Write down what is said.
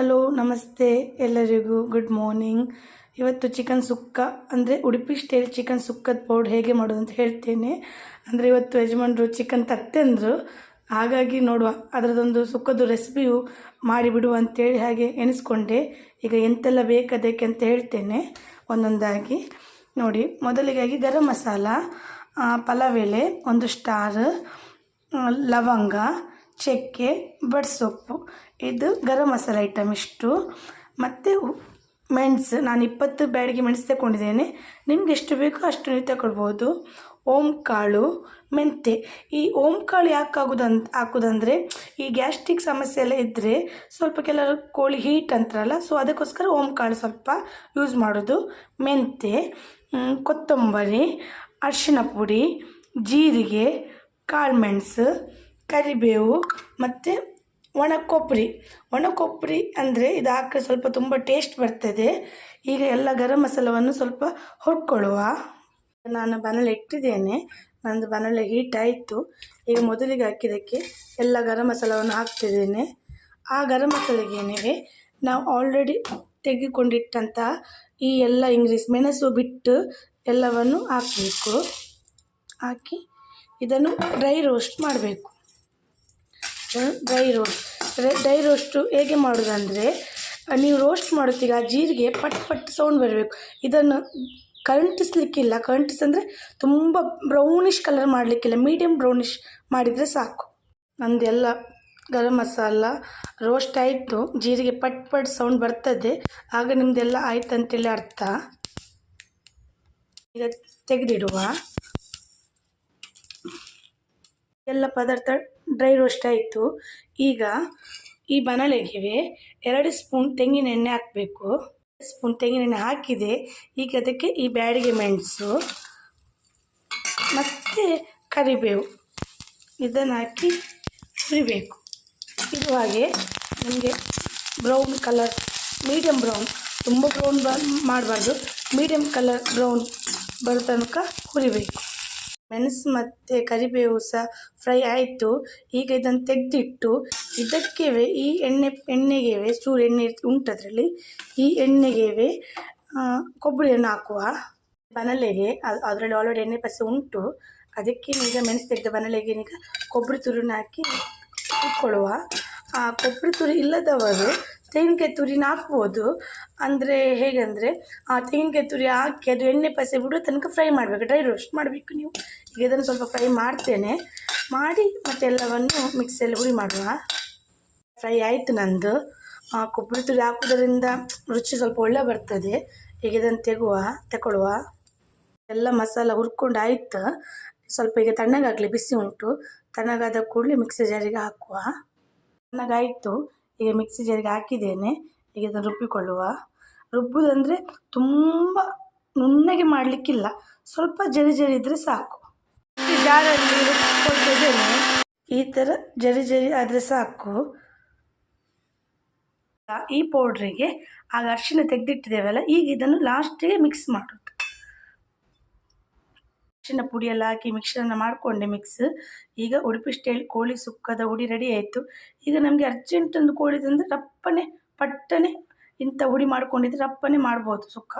Hello, ನಮಸ್ತೆ ಎಲ್ಲರಿಗೂ. Good morning ಇವತ್ತು ಚಿಕನ್ ಸುಕ್ಕ, ಅಂದರೆ ಉಡುಪಿ ಸ್ಟೈಲ್ ಚಿಕನ್ ಸುಕ್ಕದ ಪೌಡ್ ಹೇಗೆ ಮಾಡೋದು ಅಂತ ಹೇಳ್ತೇನೆ. ಅಂದರೆ ಇವತ್ತು ಯಜಮಾನ್ರು ಚಿಕನ್ ತತ್ತೆಂದರು ಹಾಗಾಗಿ ನೋಡುವ ಅದರದೊಂದು ಸುಕ್ಕದ ರೆಸಿಪಿಯು ಮಾಡಿಬಿಡುವ ಅಂತೇಳಿ ಹಾಗೆ ಎಣಿಸ್ಕೊಂಡೆ. ಈಗ ಎಂತೆಲ್ಲ ಬೇಕದಕ್ಕೆ ಅಂತ ಹೇಳ್ತೇನೆ. ಒಂದೊಂದಾಗಿ. ನೋಡಿ, ಮೊದಲಿಗಾಗಿ ಗರಂ ಮಸಾಲ ಪಲಾವ್ ಒಂದು ಸ್ಟಾರ್ ಲವಂಗ ಚಕ್ಕೆ ಬಡ್ಸೊಪ್ಪು ಇದು ಗರಂ ಮಸಾಲ ಐಟಮ್ ಇಷ್ಟು. ಮತ್ತು ಮೆಣಸು, ನಾನು ಇಪ್ಪತ್ತು ಬ್ಯಾಡಿಗೆ ಮೆಣಸು ತಗೊಂಡಿದ್ದೇನೆ. ನಿಮ್ಗೆ ಎಷ್ಟು ಬೇಕೋ ಅಷ್ಟು ನೀವು ತಗೊಳ್ಬೋದು. ಓಂ ಕಾಳು ಮೆಂತೆ ಈ ಓಂ ಕಾಳು ಯಾಕೆ ಆಗೋದಂತ ಹಾಕೋದಂದರೆ, ಈ ಗ್ಯಾಸ್ಟ್ರಿಕ್ ಸಮಸ್ಯೆ ಎಲ್ಲ ಇದ್ದರೆ ಸ್ವಲ್ಪ ಕೆಲವರು ಕೋಳಿ ಹೀಟ್ ಅಂತಾರಲ್ಲ, ಸೊ ಅದಕ್ಕೋಸ್ಕರ ಓಂ ಕಾಳು ಸ್ವಲ್ಪ ಯೂಸ್ ಮಾಡೋದು. ಮೆಂತೆ ಕೊತ್ತಂಬರಿ ಅರ್ಶಿನ ಪುಡಿ, ಜೀರಿಗೆ ಕಾಳುಮೆಣಸು ಕರಿಬೇವು ಮತ್ತು ಒಣ ಕೊಬ್ಬರಿ ಒಣ ಕೊಬ್ಬರಿ ಅಂದರೆ ಇದು ಹಾಕಿದ್ರೆ ಸ್ವಲ್ಪ ತುಂಬ ಟೇಸ್ಟ್ ಬರ್ತದೆ. ಈಗ ಎಲ್ಲ ಗರಂ ಮಸಾಲವನ್ನು ಸ್ವಲ್ಪ ಹುರ್ಕೊಳ್ಳುವ. ನಾನು ಬನಲೆ ಇಟ್ಟಿದ್ದೇನೆ. ನಂದು ಬನಲೆ ಹೀಟ್ ಆಯಿತು. ಈಗ ಮೊದಲಿಗೆ ಹಾಕಿದ್ದಕ್ಕೆ ಎಲ್ಲ ಗರಂ ಮಸಾಲವನ್ನು ಹಾಕ್ತಿದ್ದೇನೆ. ಆ ಗರಂ ಮಸಾಲೆಗೆ ಏನಿವೆ ನಾವು ಆಲ್ರೆಡಿ ತೆಗೆದುಕೊಂಡಿಟ್ಟಂಥ ಈ ಎಲ್ಲ ಇಂಗ್ರೀಸ್ ಮೆಣಸು, ಬಿಟ್ಟು ಎಲ್ಲವನ್ನು ಹಾಕಬೇಕು. ಹಾಕಿ ಇದನ್ನು ಡ್ರೈ ರೋಸ್ಟ್ ಮಾಡಬೇಕು. ಡ್ರೈ ರೋಸ್ಟ್ ಡ್ರೈ ರೋಸ್ಟು ಹೇಗೆ ಮಾಡೋದಂದರೆ ನೀವು ರೋಸ್ಟ್ ಮಾಡುತ್ತೀಗ ಜೀರಿಗೆ ಪಟ್ ಪಟ್ ಸೌಂಡ್ ಬರಬೇಕು. ಇದನ್ನು ಕರಂಟಿಸ್ಲಿಕ್ಕಿಲ್ಲ. ಕರಂಟಿಸ್ ಅಂದರೆ ತುಂಬ ಬ್ರೌನಿಷ್ ಕಲರ್ ಮಾಡಲಿಕ್ಕಿಲ್ಲ. ಮೀಡಿಯಮ್ ಬ್ರೌನಿಷ್ ಮಾಡಿದರೆ ಸಾಕು. ನಂದೆಲ್ಲ ಗರಂ ಮಸಾಲ ರೋಸ್ಟ್ ಆಯಿತು. ಜೀರಿಗೆ ಪಟ್ ಪಟ್ ಸೌಂಡ್ ಬರ್ತದೆ. ಆಗ ನಿಮ್ಮದೆಲ್ಲ ಆಯ್ತು ಅಂತೇಳಿ ಅರ್ಥ. ಈಗ ತೆಗೆದಿಡುವ. ಎಲ್ಲ ಪದಾರ್ಥ ಡ್ರೈ ರೋಸ್ಟ್ ಆಯಿತು. ಈಗ ಈ ಬನಳೆಗೆ ಎರಡು ಸ್ಪೂನ್ ತೆಂಗಿನ ಎಣ್ಣೆ ಹಾಕಬೇಕು. ಸ್ಪೂನ್ ತೆಂಗಿನ ಎಣ್ಣೆ ಹಾಕಿದೆ. ಈಗ ಅದಕ್ಕೆ ಈ ಬ್ಯಾಡಿಗೆ ಮೆಣಸು ಮತ್ತು ಕರಿಬೇವು ಇದನ್ನು ಹಾಕಿ ಹುರಿಬೇಕು. ಇದು ಹಾಗೆ ನಿಮಗೆ ಬ್ರೌನ್ ಕಲರ್ ಮೀಡಿಯಮ್ ಬ್ರೌನ್ ತುಂಬ ಬ್ರೌನ್ ಮಾಡಬಾರ್ದು. ಮೀಡಿಯಮ್ ಕಲರ್ ಬ್ರೌನ್ ಬರೋ ತನಕ ಹುರಿಬೇಕು. ಮೆಣಸು ಮತ್ತು ಕರಿಬೇವು ಸಹ ಫ್ರೈ ಆಯಿತು. ಈಗ ಇದನ್ನು ತೆಗೆದಿಟ್ಟು ಇದಕ್ಕೆ ಈ ಎಣ್ಣೆ ಎಣ್ಣೆಗೆ ಚೂರು ಎಣ್ಣೆ ಉಂಟು ಅದರಲ್ಲಿ. ಈ ಎಣ್ಣೆಗೆ ಕೊಬ್ಬರಿಯನ್ನು ಹಾಕುವ ಬನಲೆಗೆ. ಅದರಲ್ಲಿ ಆಲ್ರೆಡಿ ಎಣ್ಣೆ ಪಸೆ ಉಂಟು. ಅದಕ್ಕೆ ಈಗ ಮೆಣಸು ತೆಗೆದ ಬನಲೆಗೆ ಈಗ ಕೊಬ್ಬರಿ ತುರಿನ ಹಾಕಿ ಇಟ್ಕೊಳ್ಳುವ ಆ, ಕೊಬ್ಬರಿ ತುರಿ ಇಲ್ಲದವರು ತೆಂಗಿನಕಾಯಿ ತುರಿನ ಹಾಕ್ಬೋದು ಅಂದರೆ ಹೇಗೆಂದರೆ ಆ ತೆಂಗಿನಕಾಯಿ ತುರಿ ಹಾಕಿ ಅದು ಎಣ್ಣೆ ಪಸೆ ಬಿಡೋ ತನಕ ಫ್ರೈ ಮಾಡಬೇಕು. ಡ್ರೈ ರೋಸ್ಟ್ ಮಾಡಬೇಕು ನೀವು. ಈಗ ಇದನ್ನು ಸ್ವಲ್ಪ ಫ್ರೈ ಮಾಡ್ತೇನೆ. ಮಾಡಿ ಮತ್ತೆ ಎಲ್ಲವನ್ನು ಮಿಕ್ಸಿಯಲ್ಲಿ ಹುಳಿ ಮಾಡುವ. ಫ್ರೈ ಆಯಿತು ನಂದು. ಕೊಬ್ಬರಿ ತುರಿ ಹಾಕೋದ್ರಿಂದ ರುಚಿ ಸ್ವಲ್ಪ ಒಳ್ಳೆ ಬರ್ತದೆ. ಈಗ ಇದನ್ನು ತೆಗುವ, ತಗೊಳ್ಳುವ. ಎಲ್ಲ ಮಸಾಲ ಹುರ್ಕೊಂಡು ಆಯ್ತು. ಸ್ವಲ್ಪ ಈಗ ತಣ್ಣಗಾಗಲಿ, ಬಿಸಿ ಉಂಟು. ತಣ್ಣಗಾದ ಕೂಡಲೇ ಮಿಕ್ಸಿ ಜಾರಿಗೆ ಹಾಕುವ. ತಣ್ಣಗಾಯಿತು. ಈಗ ಮಿಕ್ಸಿ ಜಾರಿಗೆ ಹಾಕಿದ್ದೇನೆ. ಈಗ ಅದನ್ನು ರುಬ್ಬಿಕೊಳ್ಳುವ. ರುಬ್ಬುದಂದರೆ ತುಂಬ ನುಣ್ಣಗೆ ಮಾಡಲಿಕ್ಕಿಲ್ಲ. ಸ್ವಲ್ಪ ಜರಿ ಜರಿ ಇದ್ದರೆ ಸಾಕು. ಜಾರಲ್ಲಿ ರುಬ್ಬಿಕೊಳ್ತಿದ್ದೇನೆ ಈ ಥರ ಜರಿ ಜರಿ ಆದರೆ ಸಾಕು. ಈ ಪೌಡ್ರಿಗೆ ಆಗ ಅರಿಶಿನ ತೆಗೆದಿಟ್ಟಿದ್ದೇವಲ್ಲ, ಈಗ ಇದನ್ನು ಲಾಸ್ಟಿಗೆ ಮಿಕ್ಸ್ ಮಾಡೋದು. ಅರಿಶಿನ ಪುಡಿಯೆಲ್ಲ ಹಾಕಿ ಮಿಕ್ಸರನ್ನು ಮಾಡಿಕೊಂಡೆ ಮಿಕ್ಸ್ ಈಗ ಉಡುಪಿ ಸ್ಟೈಲ್ ಕೋಳಿ ಸುಕ್ಕದ ಹುಡಿ ರೆಡಿ ಆಯಿತು. ಈಗ ನಮಗೆ ಅರ್ಜೆಂಟ್ ಒಂದು ಕೋಳಿ ತಂದರೆ ರಪ್ಪನೆ, ಪಟ್ಟನೆ ಇಂಥ ಹುಡಿ ಮಾಡ್ಕೊಂಡಿದ್ರೆ ರಪ್ಪನೆ ಮಾಡ್ಬೋದು ಸುಕ್ಕ.